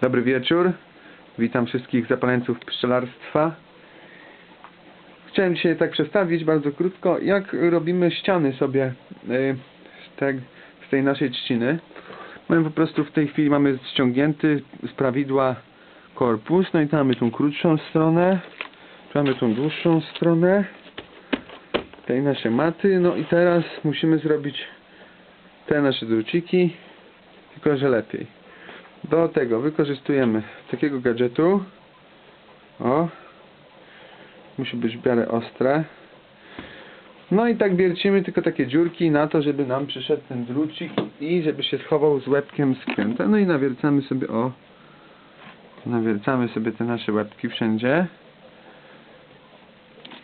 Dobry wieczór. Witam wszystkich zapaleńców pszczelarstwa. Chciałem dzisiaj tak przedstawić bardzo krótko, jak robimy ściany sobie y, z, te, z tej naszej trzciny. My po prostu w tej chwili mamy ściągnięty z prawidła korpus, no i tam mamy tą krótszą stronę, tu mamy tą dłuższą stronę tej nasze maty, no i teraz musimy zrobić te nasze druciki, tylko że lepiej. Do tego wykorzystujemy takiego gadżetu. O. Musi być w miarę ostre. No i tak wiercimy tylko takie dziurki na to, żeby nam przyszedł ten drucik i żeby się schował z łebkiem skręta. No i nawiercamy sobie o. Nawiercamy sobie te nasze łebki wszędzie.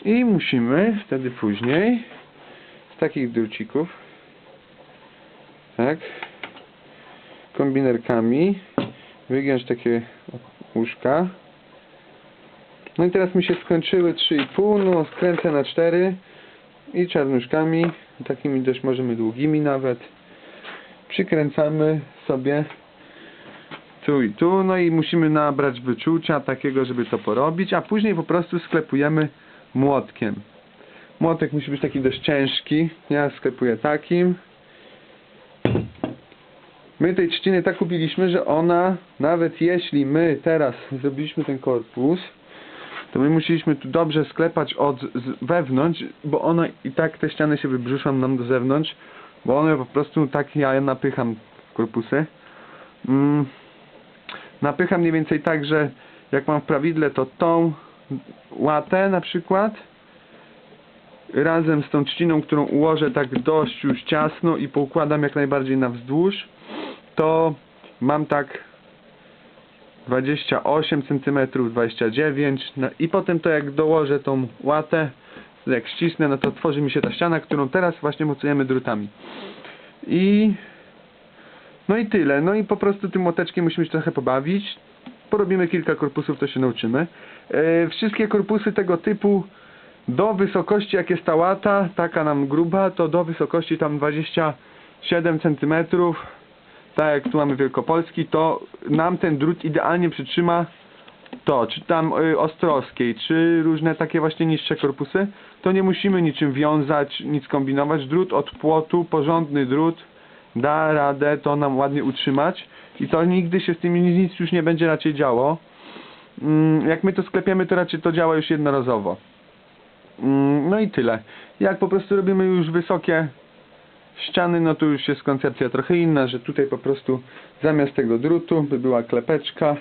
I musimy wtedy później z takich drucików tak kombinerkami wygiąć takie łóżka. No i teraz mi się skończyły 3,5, no skręcę na 4 i czarnuszkami, takimi dość możemy długimi nawet, przykręcamy sobie tu i tu, no i musimy nabrać wyczucia takiego, żeby to porobić, a później po prostu sklepujemy młotkiem. Młotek musi być taki dość ciężki, ja sklepuję takim. My tej trzciny tak kupiliśmy, że ona, nawet jeśli my teraz zrobiliśmy ten korpus, to my musieliśmy tu dobrze sklepać od wewnątrz, bo ona i tak te ściany się wybrzuszą nam do zewnątrz, bo one po prostu tak ja napycham korpusy. Mm, napycham mniej więcej tak, że jak mam w prawidle to tą łatę na przykład razem z tą trzciną, którą ułożę tak dość już ciasno i poukładam jak najbardziej na wzdłuż to mam tak 28 cm, 29 no i potem to jak dołożę tą łatę, jak ścisnę, no to tworzy mi się ta ściana, którą teraz właśnie mocujemy drutami. I no i tyle. No i po prostu tym młoteczkiem musimy się trochę pobawić. Porobimy kilka korpusów, to się nauczymy. E, wszystkie korpusy tego typu do wysokości jak jest ta łata, taka nam gruba, to do wysokości tam 27 cm tak jak tu mamy Wielkopolski, to nam ten drut idealnie przytrzyma to, czy tam y, Ostrowskiej, czy różne takie właśnie niższe korpusy, to nie musimy niczym wiązać, nic kombinować. Drut od płotu, porządny drut, da radę to nam ładnie utrzymać i to nigdy się z tym nic już nie będzie raczej działo. Mm, jak my to sklepiemy, to raczej to działa już jednorazowo. Mm, no i tyle. Jak po prostu robimy już wysokie ściany, no to już jest koncepcja trochę inna, że tutaj po prostu zamiast tego drutu by była klepeczka.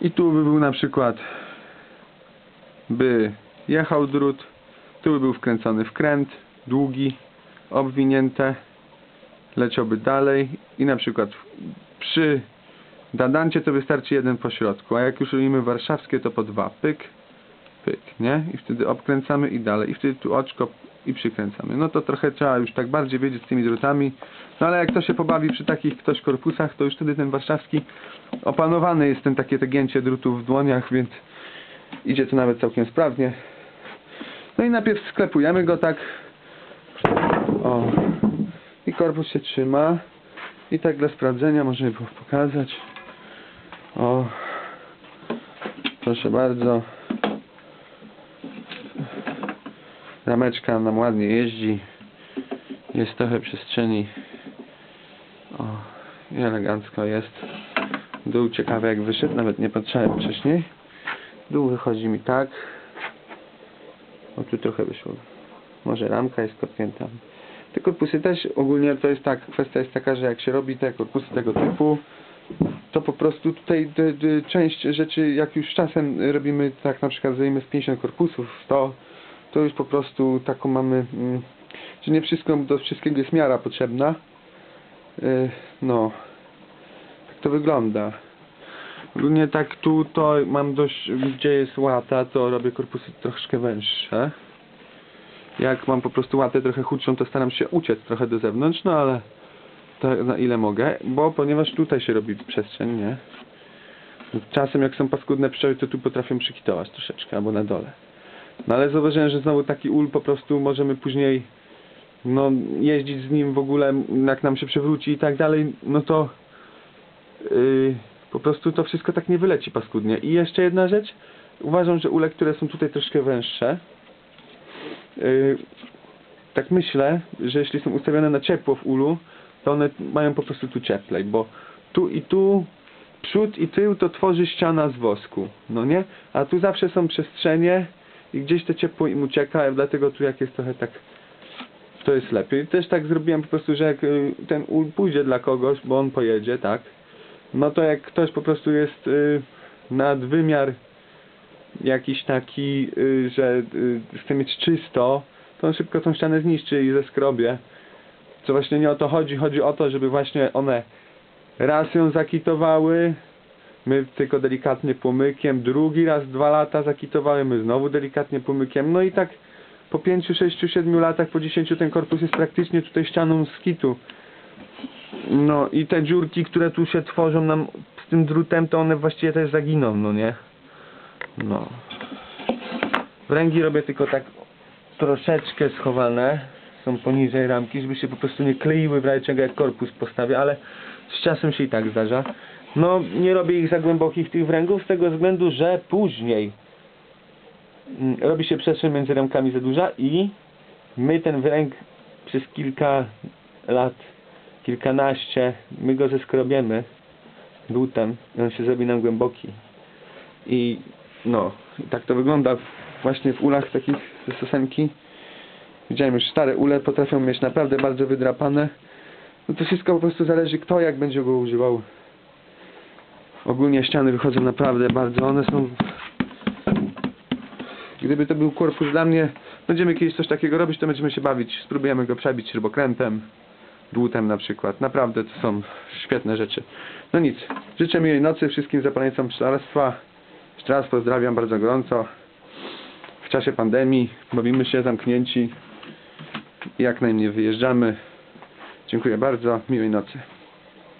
I tu by był na przykład by jechał drut, tu by był wkręcony wkręt, długi, obwinięte, leciałby dalej i na przykład przy dadancie to wystarczy jeden po środku, a jak już robimy warszawskie to po dwa, pyk, nie? I wtedy obkręcamy i dalej, i wtedy tu oczko i przykręcamy. No to trochę trzeba już tak bardziej wiedzieć z tymi drutami. No ale jak to się pobawi przy takich ktoś korpusach, to już wtedy ten warszawski opanowany jest ten takie gięcie drutów w dłoniach, więc idzie to nawet całkiem sprawnie. No i najpierw sklepujemy go tak. O. I korpus się trzyma. I tak dla sprawdzenia możemy pokazać. O. Proszę bardzo. Rameczka nam ładnie jeździ. Jest trochę przestrzeni. O, i elegancko jest. Dół ciekawy jak wyszedł, nawet nie patrzałem wcześniej. Dół wychodzi mi tak. O tu trochę wyszło. Może ramka jest kopnięta. Te korpusy też ogólnie to jest tak, kwestia jest taka, że jak się robi te korpusy tego typu, to po prostu tutaj część rzeczy, jak już czasem robimy tak na przykład zrobimy z 50 korpusów, 100, to już po prostu taką mamy, mm, że nie wszystko, do wszystkiego jest miara potrzebna. Yy, no, tak to wygląda. Ogólnie tak tu to mam dość, gdzie jest łata, to robię korpusy troszkę węższe. Jak mam po prostu łatę trochę chudszą, to staram się uciec trochę do zewnątrz, no ale to na ile mogę, bo ponieważ tutaj się robi przestrzeń, nie? Czasem jak są paskudne pszczoły, to tu potrafią przykitować troszeczkę, albo na dole. No ale zauważyłem, że znowu taki ul po prostu możemy później no jeździć z nim w ogóle, jak nam się przewróci i tak dalej, no to yy, po prostu to wszystko tak nie wyleci paskudnie. I jeszcze jedna rzecz. Uważam, że ule, które są tutaj troszkę węższe, yy, tak myślę, że jeśli są ustawione na ciepło w ulu, to one mają po prostu tu cieplej, bo tu i tu przód i tył to tworzy ściana z wosku, no nie? A tu zawsze są przestrzenie i gdzieś to ciepło im ucieka, dlatego tu jak jest trochę tak to jest lepiej. Też tak zrobiłem po prostu, że jak y, ten ul pójdzie dla kogoś, bo on pojedzie, tak? No to jak ktoś po prostu jest y, nadwymiar jakiś taki, y, że y, chce mieć czysto, to on szybko tą ścianę zniszczy i zeskrobie. Co właśnie nie o to chodzi, chodzi o to, żeby właśnie one raz ją zakitowały, my tylko delikatnie płomykiem, drugi raz dwa lata zakitowały, my znowu delikatnie płomykiem, no i tak po 5, 6, 7 latach, po 10 ten korpus jest praktycznie tutaj ścianą z kitu. No i te dziurki, które tu się tworzą nam z tym drutem, to one właściwie też zaginą, no nie? No. Wręgi robię tylko tak troszeczkę schowane, są poniżej ramki, żeby się po prostu nie kleiły w razie czego jak korpus postawię, ale z czasem się i tak zdarza. No, nie robię ich za głębokich tych wręgów z tego względu, że później mm, robi się przestrzeń między ramkami za duża i my ten wręg przez kilka lat, kilkanaście, my go zeskrobiemy dłutem i on się zrobi nam głęboki. I no, tak to wygląda właśnie w ulach takich ze sosenki. Widziałem już stare ule, potrafią mieć naprawdę bardzo wydrapane. No to wszystko po prostu zależy kto jak będzie go używał. Ogólnie ściany wychodzą naprawdę bardzo, one są... Gdyby to był korpus dla mnie, będziemy kiedyś coś takiego robić, to będziemy się bawić. Spróbujemy go przebić śrubokrętem, dłutem na przykład. Naprawdę to są świetne rzeczy. No nic, życzę miłej nocy wszystkim zapalającym pszczelarstwa. Jeszcze raz pozdrawiam bardzo gorąco. W czasie pandemii bawimy się zamknięci. Jak najmniej wyjeżdżamy. Dziękuję bardzo. Miłej nocy.